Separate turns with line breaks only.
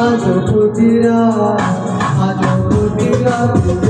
আজ প্রতিরা আজ প্রতি